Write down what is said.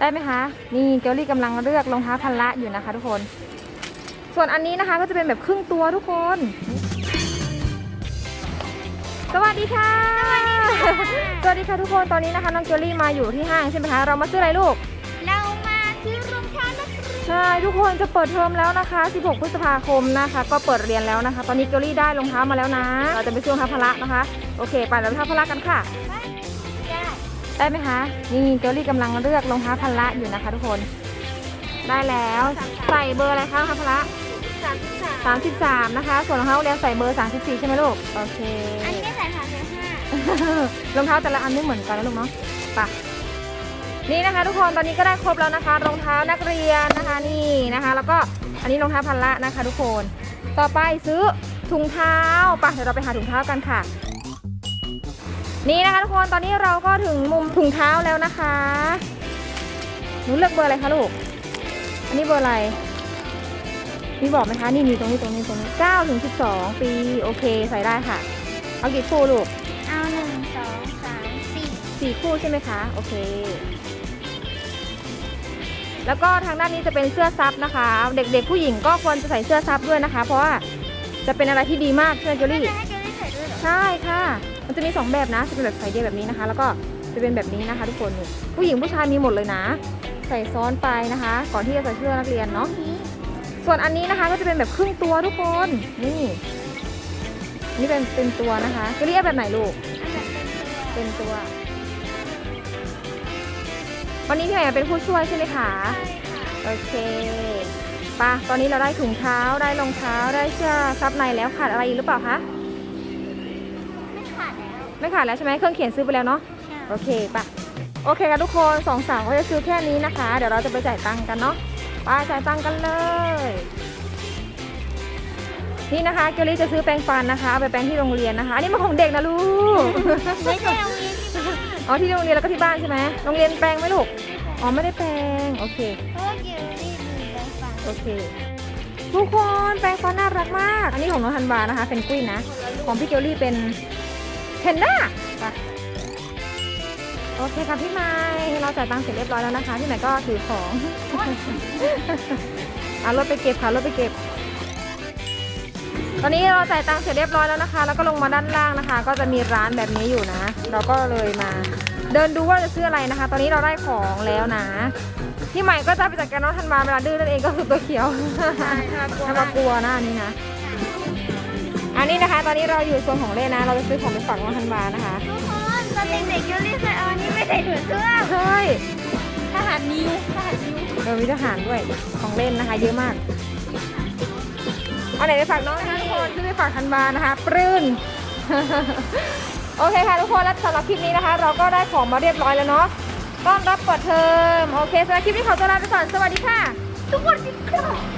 ได้ไหมคะ นี่เกลลี่กำลังเลือกรองเท้าพันละอยู่นะคะ ทุกคน ส่วนอันนี้นะคะก็จะเป็นแบบครึ่งตัวทุกคน สวัสดีค่ะ สวัสดีค่ะทุกคน ตอนนี้นะคะน้องเกลลี่มาอยู่ที่ห้างใช่ไหมคะ เรามาซื้ออะไรลูก เรามาซื้อรองเท้านักเรียนใช่ทุกคนจะเปิดเทอมแล้วนะคะ 16 พฤษภาคมนะคะ ก็เปิดเรียนแล้วนะคะ ตอนนี้เกลลี่ได้รองเท้ามาแล้วนะ เราจะไปซื้อรองเท้าพละนะคะ โอเค ไปแล้วรองเท้าพละกันค่ะได้ ได้ไหมคะ นี่เกลลี่กำลังเลือกรองเท้าพละอยู่นะคะ ทุกคน ได้แล้ว ใส่เบอร์อะไรคะรองเท้าพละสามสิบสาม33นะคะ ส่วนรองเท้าเรียนใส่เบอร์34ใช่ไหมลูก โอเค อันนี้ไม่ใส่สามสิบห้ารองเท้าแต่ละอันไม่เหมือนกันนะลูกเนาะไปะนี่นะคะ ทุกคนตอนนี้ก็ได้ครบแล้วนะคะ รองเท้านักเรียนนะคะนี่นะคะ แล้วก็อันนี้รองเท้าพันละนะคะ ทุกคน ต่อไปซื้อถุงเท้าไปะเดี๋ยวเราไปหาถุงเท้ากันค่ะ นี่นะคะทุกคนตอนนี้เราก็ถึงมุมถุงเท้าแล้วนะคะหนูเลือกเบอร์อะไรคะลูก อันนี้เบอร์อะไรมีบอกไหมคะนี่มีตรงนี้ตรงนี้ตรงนี้9ถึง12ปีโอเคใส่ได้ค่ะ เอากี่คู่ลูกเอาหนึ่งสองสามสี่สี่คู่ใช่ไหมคะ โอเค แล้วก็ทางด้านนี้จะเป็นเสื้อซับนะคะ เด็กๆผู้หญิงก็ควรจะใส่เสื้อซับด้วยนะคะ เพราะว่าจะเป็นอะไรที่ดีมากใช่ไหมเจอรี่จะให้เจลลี่ใส่ด้วยเหรอใช่ค่ะ มันจะมีสองแบบนะจะเป็นแบบใส่เดียวแบบนี้นะคะ แล้วก็จะเป็นแบบนี้นะคะ ทุกคนนี่ผู้หญิงผู้ชายมีหมดเลยนะ ใส่ซ้อนไปนะคะ ก่อนที่จะใส่เสื้อนักเรียนเนาะส่วนอันนี้นะคะก็จะเป็นแบบครึ่งตัวทุกคนนี่นี่เป็นเป็นตัวนะคะเจอรี่เอาแบบไหนลูกอันแบบเป็นตัวเป็นตัว วันนี้พี่ใหม่เป็นผู้ช่วยใช่ไหมคะใช่ค่ะโอเคปะตอนนี้เราได้ถุงเท้าได้รองเท้าได้เสื้อซับในแล้วขาดอะไรอีกหรือเปล่าคะไม่ขาดแล้ว ไม่ขาดแล้วใช่ไหมเครื่องเขียนซื้อไปแล้วเนาะใช่โอเคปะโอเคค่ะทุกคนสองสาวก็จะซื้อแค่นี้นะคะ เดี๋ยวเราจะไปจ่ายตังค์กันเนาะไปจ่ายตังค์กันเลย นี่นะคะเกลลี่จะซื้อแปรงฟันนะคะเอาไปแปรงที่โรงเรียนนะคะอันนี้มันของเด็กนะลูกไม่ใช่โรงเรียนที่บ้านอ๋อที่โรงเรียนแล้วก็ที่บ้านใช่ไหมโรงเรียนแปรงไหมลูกอ๋อไม่ได้แปรงโอเคเพราะว่าเจลลี่มีแปรงฟันโอเคทุกคนแปรงฟันน่ารักมาก อันนี้ของน้องธันวานะคะเป็นกุ้ยนะ ของพี่เกลลี่เป็น เพนด้าไปโอเคค่ะพี่ไม้เราจ่ายตังค์เสร็จเรียบร้อยแล้วนะคะ พี่ไม้ก็ถือของเอารถไปเก็บค่ะรถไปเก็บ ตอนนี้เราจ่ายตังค์เสร็จเรียบร้อยแล้วนะคะ แล้วก็ลงมาด้านล่างนะคะ ก็จะมีร้านแบบนี้อยู่นะ เราก็เลยมา เดินดูว่าจะซื้ออะไรนะคะ ตอนนี้เราได้ของแล้วนะพี่ใหม่ก็จะไปจัดการน้องธันวาเวลาดื้อนั่นเองก็คือตัวเขียวใช่ค่ะกลัวถ้ามากลัวนะอันนี้นะ อันนี้นะคะ ตอนนี้เราอยู่โซนของเล่นนะ เราจะซื้อของไปฝากน้องธันวานะคะ ทุกคนตอนเด็กๆเจลลี่ใส่เอาอันนี้ไม่ใส่ถุงเสื้อใช่ทหารนิวทหารนิวเออมีทหารด้วยของเล่นนะคะ เยอะมาก เอาไหนไปฝากน้องนะคะทุกคนซื้อไปฝากธันวานะคะปรื้นโอเคค่ะทุกคนแล้วสำหรับคลิปนี้นะคะ เราก็ได้ของมาเรียบร้อยแล้วเนาะต้อนรับเปิดเทอมโอเคสำหรับคลิปนี้ขอตัวลาไปก่อนสวัสดีค่ะ ทุกคนสิครับ